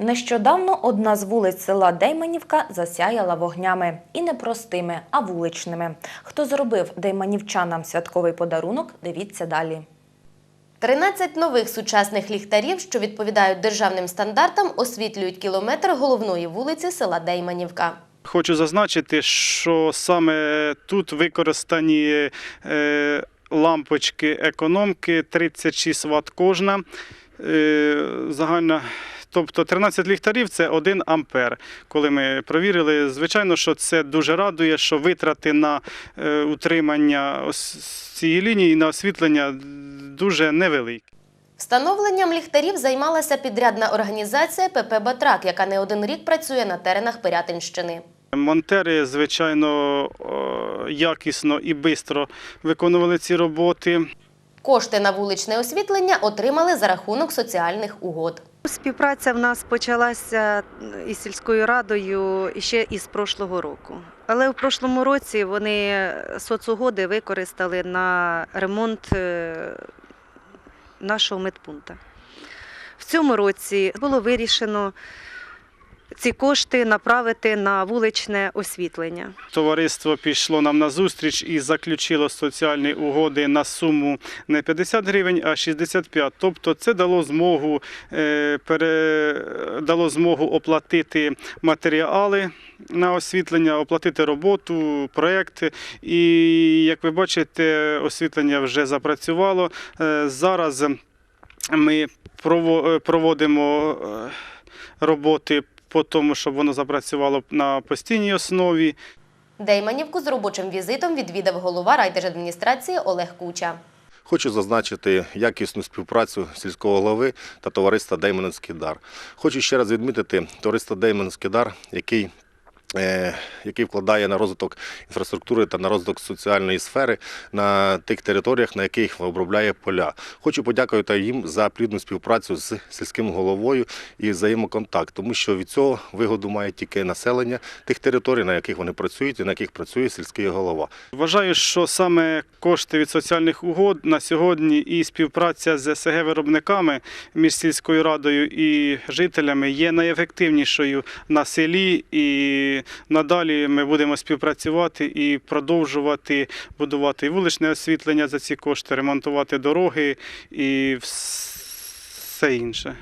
Нещодавно одна з вулиць села Дейманівка засяяла вогнями і не простими, а вуличними. Хто зробив дейманівчанам святковий подарунок, дивіться далі. 13 нових сучасних ліхтарів, що відповідають державним стандартам, освітлюють кілометр головної вулиці села Дейманівка. Хочу зазначити, що саме тут використані е, лампочки економки 36 Вт кожна. Е, Загальна. Тобто 13 ліхтарів це 1 ампер. Коли ми провірили, звичайно, що це дуже радує, що витрати на е, утримання цієї лінії на освітлення дуже невеликі. Встановленням ліхтарів займалася підрядна організація ПП «Батрак», яка не один рік працює на теренах Пирятинщини. Монтери, звичайно, якісно і швидко виконували ці роботи. Кошти на вуличне освітлення отримали за рахунок соціальних угод. Співпраця в нас почалася із сільською радою ще із прошлого року. Але в прошлому році вони соцугоди використали на ремонт е, нашого медпункту. В цьому році було вирішено ці кошти направити на вуличне освітлення. Товариство пішло нам на зустріч і заключило соціальні угоди на суму не 50 гривень, а 65. Тобто це дало змогу, е, дало змогу оплатити матеріали на освітлення, оплатити роботу, проєкт. І як ви бачите, освітлення вже запрацювало. Е, Зараз ми е, проводимо роботи по тому, щоб воно запрацювало на постійній основі. Дейманівку з робочим візитом відвідав голова райдержадміністрації Олег Куча. Хочу зазначити якісну співпрацю сільського голови та товариства Дейменський дар. Хочу ще раз відмітити товариство Дейменський дар, який який вкладає на розвиток інфраструктури та на розвиток соціальної сфери на тих територіях, на яких обробляє поля. Хочу подякувати їм за плідну співпрацю з сільським головою і взаємоконтакт, тому що від цього вигоду має тільки населення тих територій, на яких вони працюють і на яких працює сільський голова. Вважаю, що саме кошти від соціальних угод на сьогодні і співпраця з СГ виробниками між сільською радою і жителями є найефективнішою на селі. І надалі ми будемо співпрацювати і продовжувати будувати вуличне освітлення за ці кошти, ремонтувати дороги і все інше.